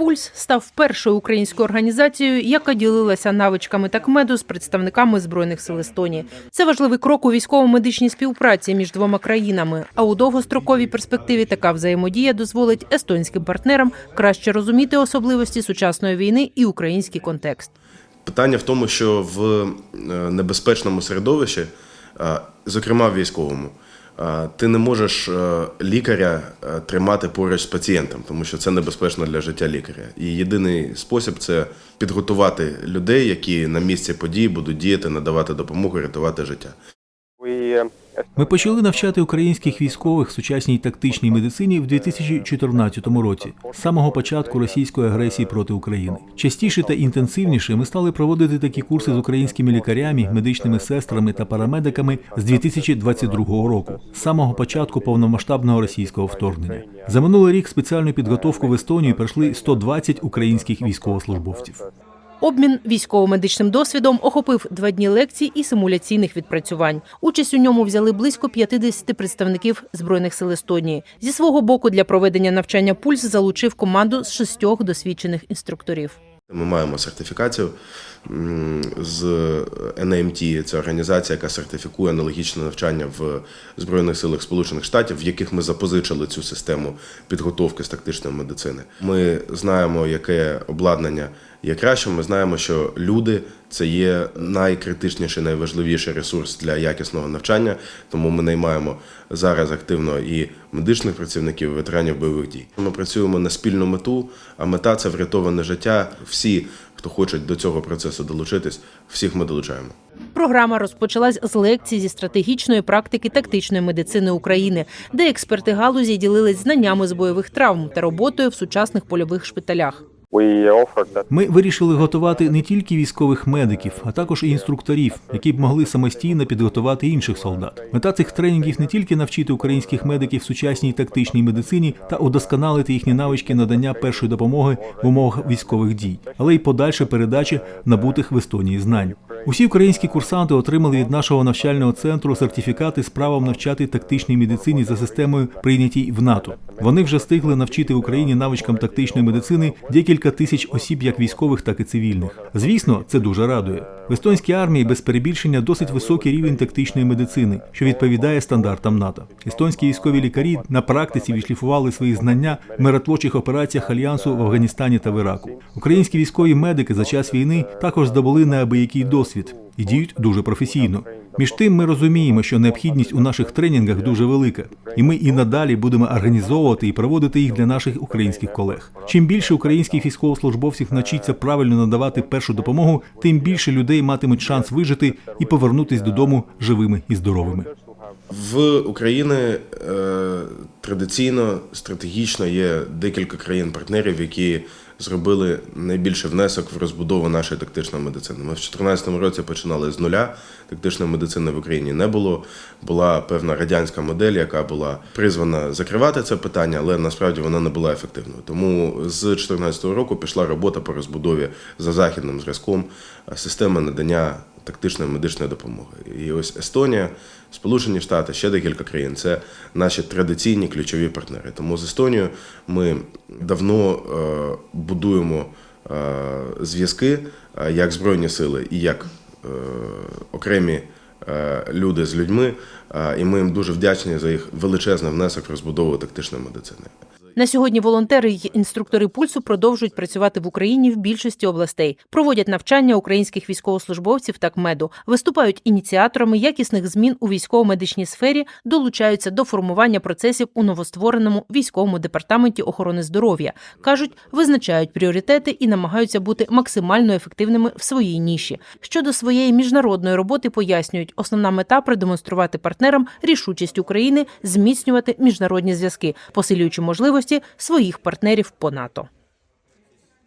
Пульс став першою українською організацією, яка ділилася навичками такмеду з представниками збройних сил Естонії. Це важливий крок у військово-медичній співпраці між двома країнами. А у довгостроковій перспективі така взаємодія дозволить естонським партнерам краще розуміти особливості сучасної війни і український контекст. Питання в тому, що в е, небезпечному середовищі, е, зокрема в військовому, ти не можеш е, лікаря е, тримати поруч з пацієнтом, тому що це небезпечно для життя лікаря. І єдиний спосіб це підготувати людей, які на місці подій будуть діяти, надавати допомогу, рятувати життя. Ми почали навчати українських військових сучасній тактичній медицині в 2014 році, з самого початку російської агресії проти України. Частіше та інтенсивніше ми стали проводити такі курси з українськими лікарями, медичними сестрами та парамедиками з 2022 року, з самого початку повномасштабного російського вторгнення. За минулий рік спеціальну підготовку в Естонію пройшли 120 українських військовослужбовців. Обмін військово-медичним досвідом охопив два дні лекцій і симуляційних відпрацювань. Участь у ньому взяли близько 50 представників збройних сил Естонії. Зі свого боку для проведення навчання пульс залучив команду з шістьох досвідчених інструкторів. Ми маємо сертифікацію з NMT, це організація, яка сертифікує аналогічне навчання в Збройних силах Сполучених Штатів, в яких ми запозичили цю систему підготовки з тактичної медицини. Ми знаємо, яке обладнання є кращим. Ми знаємо, що люди це є найкритичніший, найважливіший ресурс для якісного навчання. Тому ми наймаємо зараз активно і медичних працівників, і ветеранів бойових дій. Ми працюємо на спільну мету, а мета це врятоване життя. Всі, хто хочуть до цього процесу долучитись, всіх ми долучаємо. Програма розпочалась з лекцій зі стратегічної практики тактичної медицини України, де експерти галузі ділились знаннями з бойових травм та роботою в сучасних польових шпиталях. Ми вирішили готувати не тільки військових медиків, а також і інструкторів, які б могли самостійно підготувати інших солдат. Мета цих тренінгів не тільки навчити українських медиків сучасній тактичній медицині та удосконалити їхні навички надання першої допомоги в умовах військових дій, але й подальша передача набутих в Естонії знань. Усі українські курсанти отримали від нашого навчального центру сертифікати з правом навчати тактичній медицині за системою прийнятій в НАТО. Вони вже встигли навчити в Україні навичкам тактичної медицини декілька тисяч осіб, як військових, так і цивільних. Звісно, це дуже радує. В естонській армії без перебільшення досить високий рівень тактичної медицини, що відповідає стандартам НАТО. Естонські військові лікарі на практиці відшліфували свої знання в миротворчих операціях альянсу в Афганістані та в Іраку. Українські військові медики за час війни також здобули неабиякий досвід і діють дуже професійно. Між тим, ми розуміємо, що необхідність у наших тренінгах дуже велика, і ми і надалі будемо організовувати і проводити їх для наших українських колег. Чим більше українських військовослужбовців навчиться правильно надавати першу допомогу, тим більше людей матимуть шанс вижити і повернутись додому живими і здоровими. В Україні е, традиційно стратегічно є декілька країн-партнерів, які зробили найбільший внесок в розбудову нашої тактичної медицини. Ми в 2014 році починали з нуля. Тактичної медицини в Україні не було. Була певна радянська модель, яка була призвана закривати це питання, але насправді вона не була ефективною. Тому з 2014 року пішла робота по розбудові за західним зразком е, системи надання тактичної медичної допомоги. І ось Естонія, Сполучені Штати, ще декілька країн це наші традиційні ключові партнери. Тому з Естонією ми давно е, будуємо е, зв'язки е, як Збройні сили і як окремі люди з людьми. І ми їм дуже вдячні за їх величезний внесок в розбудову тактичної медицини. На сьогодні волонтери й інструктори пульсу продовжують працювати в Україні в більшості областей, проводять навчання українських військовослужбовців та КМЕДу, виступають ініціаторами якісних змін у військово-медичній сфері, долучаються до формування процесів у новоствореному військовому департаменті охорони здоров'я. кажуть, визначають пріоритети і намагаються бути максимально ефективними в своїй ніші. Щодо своєї міжнародної роботи пояснюють, основна мета продемонструвати партнерам рішучість України зміцнювати міжнародні зв'язки, посилюючи можливості своїх партнерів по НАТО.